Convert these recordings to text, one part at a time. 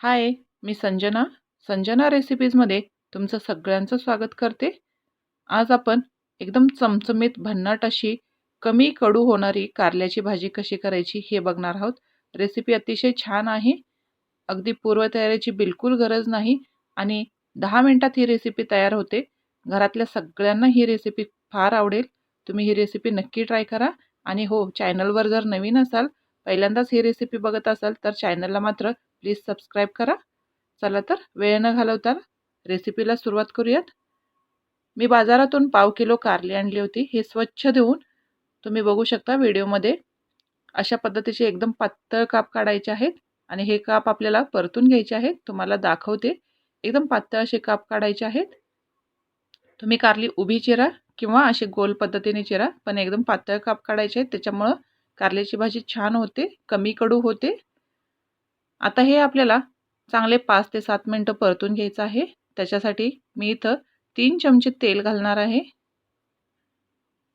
हाय मी संजना. संजना रेसिपीजमध्ये तुमचं सगळ्यांचं स्वागत करते. आज आपण एकदम चमचमीत भन्नाट अशी कमी कडू होणारी कारल्याची भाजी कशी करायची हे बघणार आहोत. रेसिपी अतिशय छान आहे. अगदी पूर्वतयारीची बिलकुल गरज नाही आणि दहा मिनटात ही रेसिपी तयार होते. घरातल्या सगळ्यांना ही रेसिपी फार आवडेल. तुम्ही ही रेसिपी नक्की ट्राय करा आणि हो चॅनलवर जर नवीन असाल पहिल्यांदाच ही रेसिपी बघत असाल तर चॅनलला मात्र प्लीज सबस्क्राईब करा. चला तर वेळ न घालवता रेसिपीला सुरुवात करूयात. मी बाजारातून पाव किलो कारली आणली होती. हे स्वच्छ देऊन तुम्ही बघू शकता व्हिडिओमध्ये अशा पद्धतीचे एकदम पातळ काप काढायचे आहेत आणि हे काप आपल्याला परतून घ्यायचे आहेत. तुम्हाला दाखवते. एकदम पातळ असे काप काढायचे आहेत. तुम्ही कारली उभी चिरा किंवा असे गोल पद्धतीने चिरा पण एकदम पातळ काप काढायचे आहेत. त्याच्यामुळं कारल्याची भाजी छान होते कमी कडू होते. आता हे आपल्याला चांगले पाच ते सात मिनटं परतून घ्यायचं आहे. त्याच्यासाठी मी इथं तीन चमचे तेल घालणार आहे.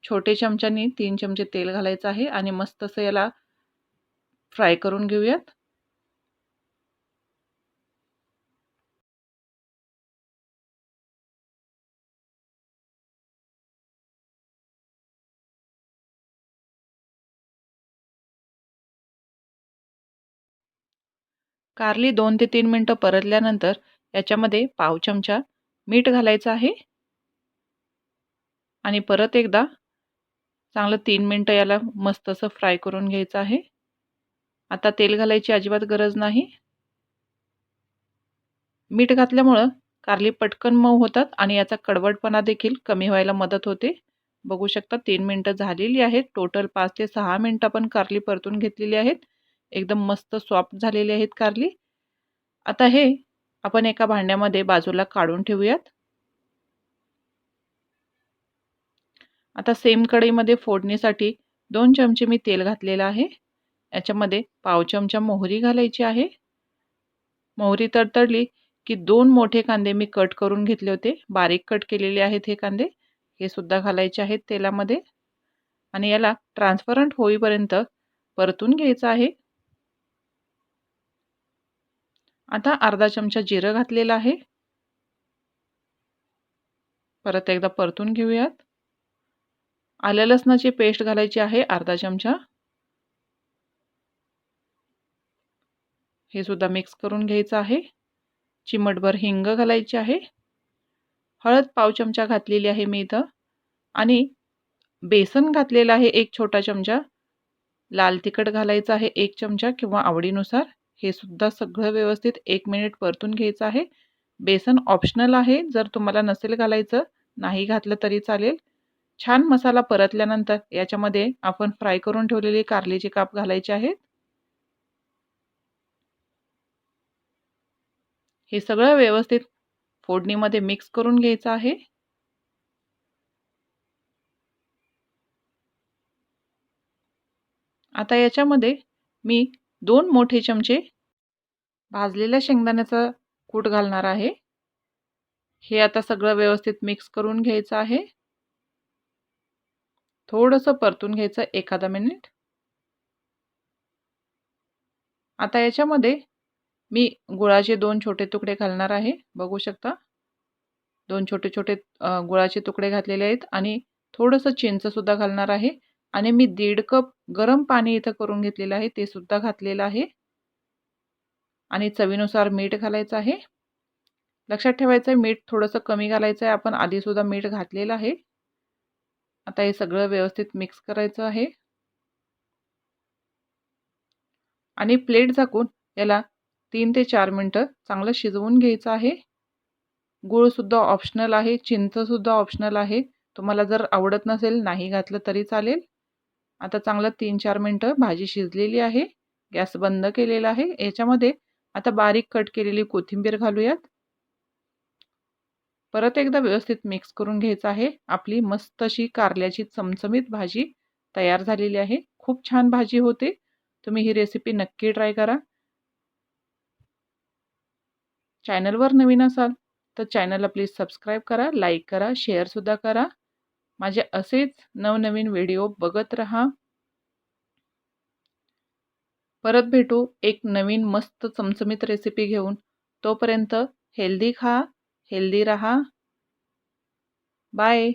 छोटे चमच्यानी तीन चमचे तेल घालायचं आहे आणि मस्त असं याला फ्राय करून घेऊयात. कारली दोन ते तीन मिनटं परतल्यानंतर याच्यामध्ये पाव चमचा मीठ घालायचं आहे. आणि परत एकदा चांगलं तीन मिनटं याला मस्त असं फ्राय करून घ्यायचं आहे. आता तेल घालायची अजिबात गरज नाही. मीठ घातल्यामुळं कारली पटकन मऊ होतात आणि याचा कडवटपणा देखील कमी व्हायला मदत होते. बघू शकता तीन मिनटं झालेली आहेत. टोटल पाच ते सहा मिनटं पण कारली परतून घेतलेली आहेत. एकदम मस्त सॉफ्ट झालेले आहेत कारली. आता हे आपण एका भांड्यामध्ये बाजूला काढून ठेवूयात. आता सेम कढईमध्ये फोडणीसाठी दोन चमचे मी तेल घातलेलं आहे. याच्यामध्ये पाव चमचा मोहरी घालायची आहे. मोहरी तडतडली की दोन मोठे कांदे मी कट करून घेतले होते. बारीक कट केलेले आहेत हे कांदे. हे सुद्धा घालायचे आहेत तेलामध्ये. आणि याला ट्रान्सपरंट होईपर्यंत परतून घ्यायचं आहे. आता अर्धा चमचा जिरं घातलेलं आहे. परत एकदा परतून घेऊयात. आल्या लसणाची पेस्ट घालायची आहे अर्धा चमचा. हे सुद्धा मिक्स करून घ्यायचं आहे. चिमटभर हिंग घालायची आहे. हळद पाव चमचा घातलेली आहे मी इथं. आणि बेसन घातलेलं आहे एक छोटा चमचा. लाल तिखट घालायचं आहे एक चमचा किंवा आवडीनुसार. हे सुद्धा सगळं व्यवस्थित एक मिनिट परतून घ्यायचं आहे. बेसन ऑप्शनल आहे जर तुम्हाला नसेल घालायचं नाही घातलं तरी चालेल. छान मसाला परतल्यानंतर याच्यामध्ये आपण फ्राय करून ठेवलेले कारलीचे काप घालायचे आहेत. हे सगळं व्यवस्थित फोडणीमध्ये मिक्स करून घ्यायचं आहे. आता याच्यामध्ये मी दोन मोठे चमचे भाजलेल्या शेंगदाण्याचा कूट घालणार आहे. हे आता सगळं व्यवस्थित मिक्स करून घ्यायचं आहे. थोडंसं परतून घ्यायचं एखादा मिनिट आता याच्यामध्ये मी गुळाचे दोन छोटे तुकडे घालणार आहे. बघू शकता. दोन छोटे छोटे गुळाचे तुकडे घातलेले आहेत आणि थोडंसं चिंचसुद्धा घालणार आहे. आणि मी दीड कप गरम पाणी इथं करून घेतलेलं आहे ते सुद्धा घातलेलं आहे. आणि चवीनुसार मीठ घालायचं आहे. लक्षात ठेवायचं आहे मीठ थोडंसं कमी घालायचं आहे आपण आधीसुद्धा मीठ घातलेलं आहे. आता हे सगळं व्यवस्थित मिक्स करायचं आहे. आणि प्लेट झाकून याला तीन ते चार मिनटं चांगलं शिजवून घ्यायचं आहे. गूळसुद्धा ऑप्शनल आहे चिंचसुद्धा ऑप्शनल आहे. तुम्हाला जर आवडत नसेल नाही घातलं तरी चालेल. आता चांगलं तीन चार मिनटं भाजी शिजलेली आहे. गॅस बंद केलेला आहे. याच्यामध्ये आता बारीक कट केलेली कोथिंबीर घालूयात. परत एकदा व्यवस्थित मिक्स करून घ्यायचं आहे. आपली मस्त अशी कारल्याची चमचमीत भाजी तयार झालेली आहे. खूप छान भाजी होते. तुम्ही ही रेसिपी नक्की ट्राय करा. चॅनलवर नवीन असाल तर चॅनलला प्लीज सबस्क्राईब करा लाईक करा शेअरसुद्धा करा. माझे असेच नवनवीन व्हिडिओ बघत रहा. परत भेटू एक नवीन मस्त चमचमीत रेसिपी घेऊन. तोपर्यंत हेल्दी खा हेल्दी रहा. बाय